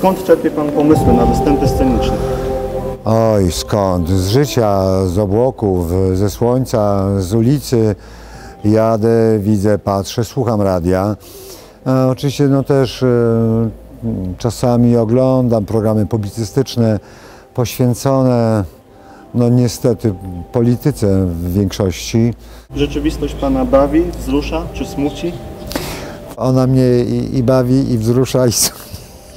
Skąd czerpie Pan pomysły na występy sceniczne? Oj, skąd? Z życia, z obłoków, ze słońca, z ulicy. Jadę, widzę, patrzę, słucham radia. A oczywiście no też e, czasami oglądam programy publicystyczne poświęcone no niestety polityce w większości. Rzeczywistość Pana bawi, wzrusza czy smuci? Ona mnie i, i bawi, i wzrusza, i,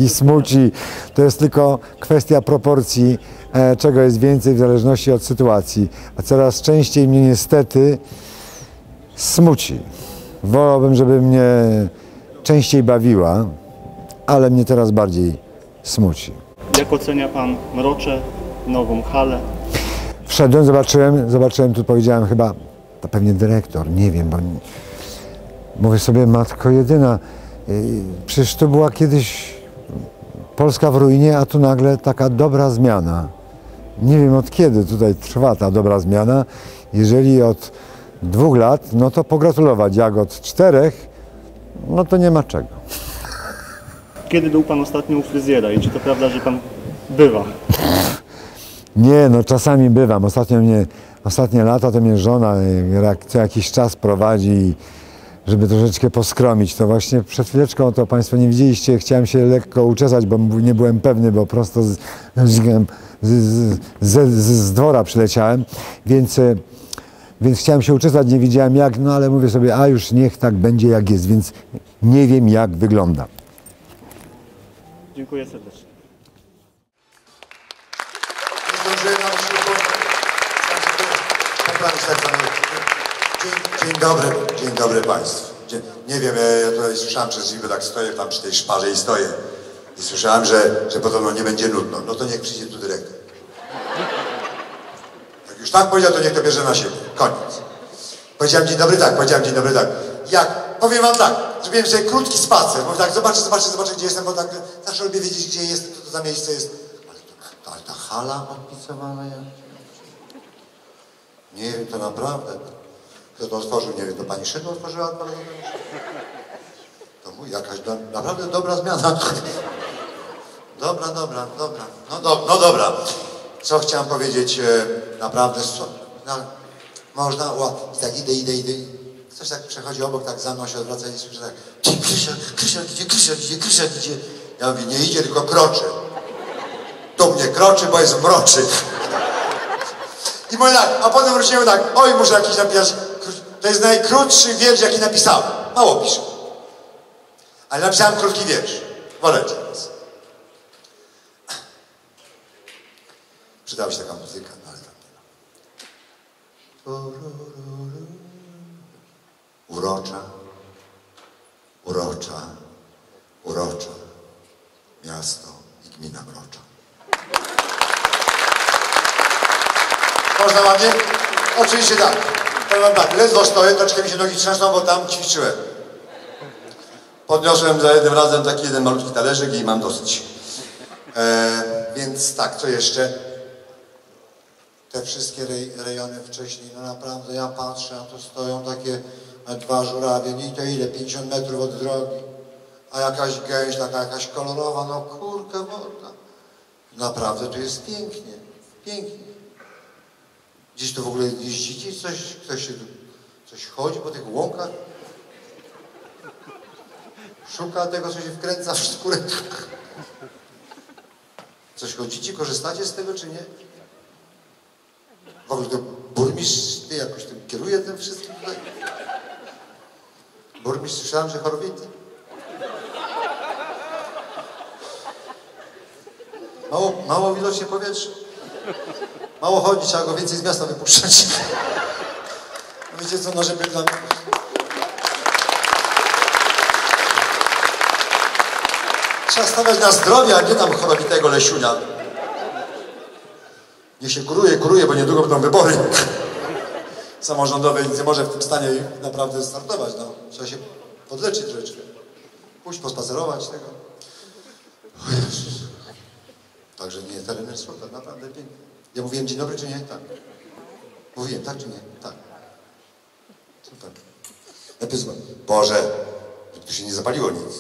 i smuci. To jest tylko kwestia proporcji, e, czego jest więcej w zależności od sytuacji. A coraz częściej mnie niestety smuci. Wolałbym, żeby mnie częściej bawiła, ale mnie teraz bardziej smuci. Jak ocenia Pan Mrocze, nową halę? Wszedłem, zobaczyłem, zobaczyłem, tu powiedziałem chyba, to pewnie dyrektor, nie wiem, bo mówię sobie, matko jedyna, yy, przecież to była kiedyś Polska w ruinie, a tu nagle taka dobra zmiana. Nie wiem od kiedy tutaj trwa ta dobra zmiana. Jeżeli od dwóch lat, no to pogratulować, jak od czterech, no to nie ma czego. Kiedy był Pan ostatnio u fryzjera i czy to prawda, że Pan bywa? Nie, no czasami bywam. Ostatnio mnie, ostatnie lata to mnie żona e, co jakiś czas prowadzi, żeby troszeczkę poskromić. To właśnie przed chwileczką, to Państwo nie widzieliście, chciałem się lekko uczesać, bo nie byłem pewny, bo prosto z, z, z, z, z dwora przyleciałem, więc, e, więc chciałem się uczesać, nie wiedziałem jak, no ale mówię sobie, a już niech tak będzie jak jest, więc nie wiem jak wygląda. Dziękuję serdecznie. Nie Dzień, dobry, dzień dobry Państwu. Dzień, nie wiem, ja, tutaj słyszałem przez chwilę, tak stoję tam przy tej szparze i stoję. I słyszałem, że, że podobno nie będzie nudno. No to niech przyjdzie tu dyrektor. Jak już tak powiedział, to niech to bierze na siebie. Koniec. Powiedziałem dzień dobry tak, powiedziałem dzień dobry tak. Jak? Powiem wam tak, zrobiłem sobie krótki spacer. Mówię tak, zobaczę, zobaczę, zobaczę gdzie jestem, bo tak zawsze lubię wiedzieć gdzie jest, co to za miejsce jest. Ale, to, ale ta hala odpisowana ja. Nie wiem, to naprawdę. Kto to otworzył, nie wiem, to pani Szydło otworzyła? To, to mój, jakaś do, naprawdę dobra zmiana. Dobra, dobra, dobra. No, do, no dobra. Co chciałem powiedzieć, e, naprawdę, so, no, można, o, i tak idę, idę, idę. Ktoś tak przechodzi obok, tak za mną się odwraca i słyszę tak, "Ty, Krysiak, Krysiak idzie, Krysiak idzie, Krysiak idzie. Ja mówię, nie idzie, tylko kroczy. Do mnie kroczy, bo jest mroczy. I mówię tak, a potem wróciłem tak, oj, muszę jakiś napisać. To jest najkrótszy wiersz, jaki napisałem. Mało piszę. Ale napisałem krótki wiersz. Wolecie więc. Przydała się taka muzyka, no ale tam nie ma. Urocza, urocza, urocza. Miasto i gmina Mrocza. Można ładnie? Oczywiście tak. Powiem tak, ledwo stoję, troszkę mi się nogi trzęsą, bo tam ćwiczyłem. Podniosłem za jednym razem taki jeden malutki talerzyk i mam dosyć. E, więc tak, co jeszcze? Te wszystkie rej, rejony wcześniej, no naprawdę ja patrzę, a tu stoją takie dwa żurawie, i to ile? 50 metrów od drogi. A jakaś gęś, taka jakaś kolorowa, no kurka woda. Naprawdę tu jest pięknie, pięknie. Gdzieś tu w ogóle jeździcie, coś, ktoś się tu, coś chodzi po tych łąkach? Szuka tego, co się wkręca w skórę. Coś chodzicie, korzystacie z tego, czy nie? W ogóle to burmistrz, ty jakoś tym kieruje tym wszystkim tutaj? Burmistrz słyszałem, że chorowity. Mało, mało widocznie powietrze. Mało chodzi, trzeba go więcej z miasta wypuszczać. Wiecie co, no żeby dla Trzeba stawiać na zdrowie, a nie tam chorowitego lesiunia. Niech się kuruje, kuruje, bo niedługo będą wybory samorządowe i nie może w tym stanie naprawdę startować. No. Trzeba się podleczyć troszeczkę. Pójść pospacerować tego. Także nie, teren jest super, naprawdę piękny. Ja mówiłem dzień dobry, czy nie? Tak. Mówiłem, tak czy nie? Tak. Super. Najpierw Boże, tu się nie zapaliło nic.